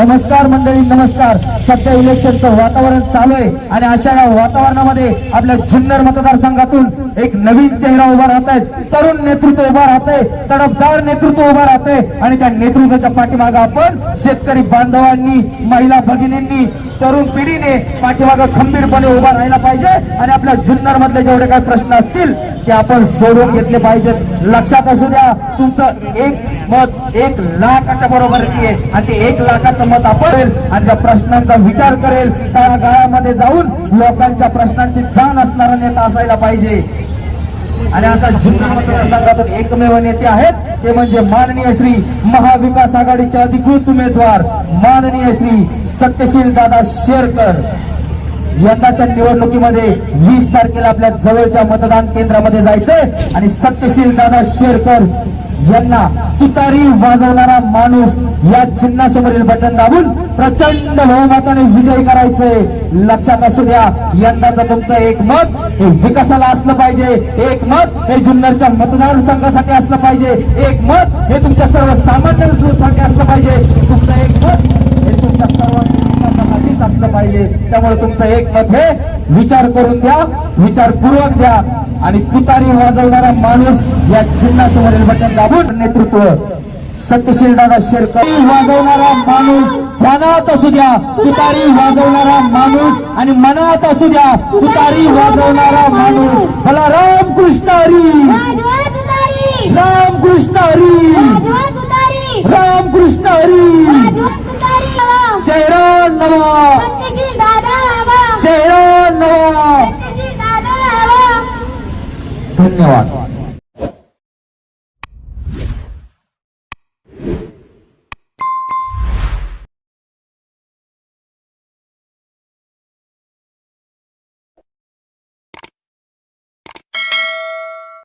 नमस्कार मंडळी नमस्कार. सध्या इलेक्शनचं वातावरण चालू आहे आणि अशा या वातावरणामध्ये आपल्या जुन्नर मतदारसंघातून एक नवीन चेहरा उभा राहत आहे. तरुण नेतृत्व उभा राहते तडफदार नेतृत्व उभा राहते आणि त्या नेतृत्वाच्या पाठीमागे आपण शेतकरी बांधवांनी महिला भगिनींनी तरुण पिढीने पाठीमागे खंबीरपणे उभा राहिला पाहिजे आणि आपल्या जुन्नर मधले जेवढे काही प्रश्न असतील ते आपण सोडवून घेतले पाहिजेत. लक्षात असू द्या तुमचं एक मत एक लाखाच्या बरोबर आहे आणि ते एक लाखाचं मत आपण आणि त्या प्रश्नांचा विचार करेल. तळागाळामध्ये जाऊन लोकांच्या प्रश्नांची जाण असणारा नेता असायला पाहिजे. आणि असा जुन्नर मतदारसंघातून एकमेव नेते आहेत ते म्हणजे माननीय श्री महाविकास आघाडीचे अधिकृत उमेदवार माननीय श्री सत्यशील दादा शेरकर यंदाच्या निवडणुकीमध्ये वीस तारखेला आपल्या जवळच्या मतदान केंद्रामध्ये जायचंय. आणि सत्यशील दादा शेरकर यांना तुतारी वाजवणारा माणूस या चिन्हासमोरील बटन दाबून प्रचंड बहुमताने विजय करायचंय. लक्षात असू द्या यंदाचं तुमचं एक मत हे विकासाला असलं पाहिजे. एक मत हे जुन्नरच्या मतदारसंघासाठी असलं पाहिजे. एक मत हे तुमच्या सर्वसामान्यांसाठी असलं पाहिजे. तुमचं एक मत हे तुमच्या सर्वांच्या विकासासाठीच असलं पाहिजे. त्यामुळे तुमचं एक मत हे विचार करून द्या विचारपूर्वक द्या. आणि तुतारी वाजवणारा माणूस या चिन्हासमोरील बटन दाबून नेतृत्व सत्यशील दादा शेरकर. वाजवणारा माणूस ध्यानात असू द्या. तुतारी वाजवणारा माणूस आणि मनात असू द्या. तुतारी वाजवणारा माणूस मला राम कृष्ण हरी राम कृष्ण हरी. राम कृष्ण हरी. जय राम. नवा जय नवा धन्यवाद.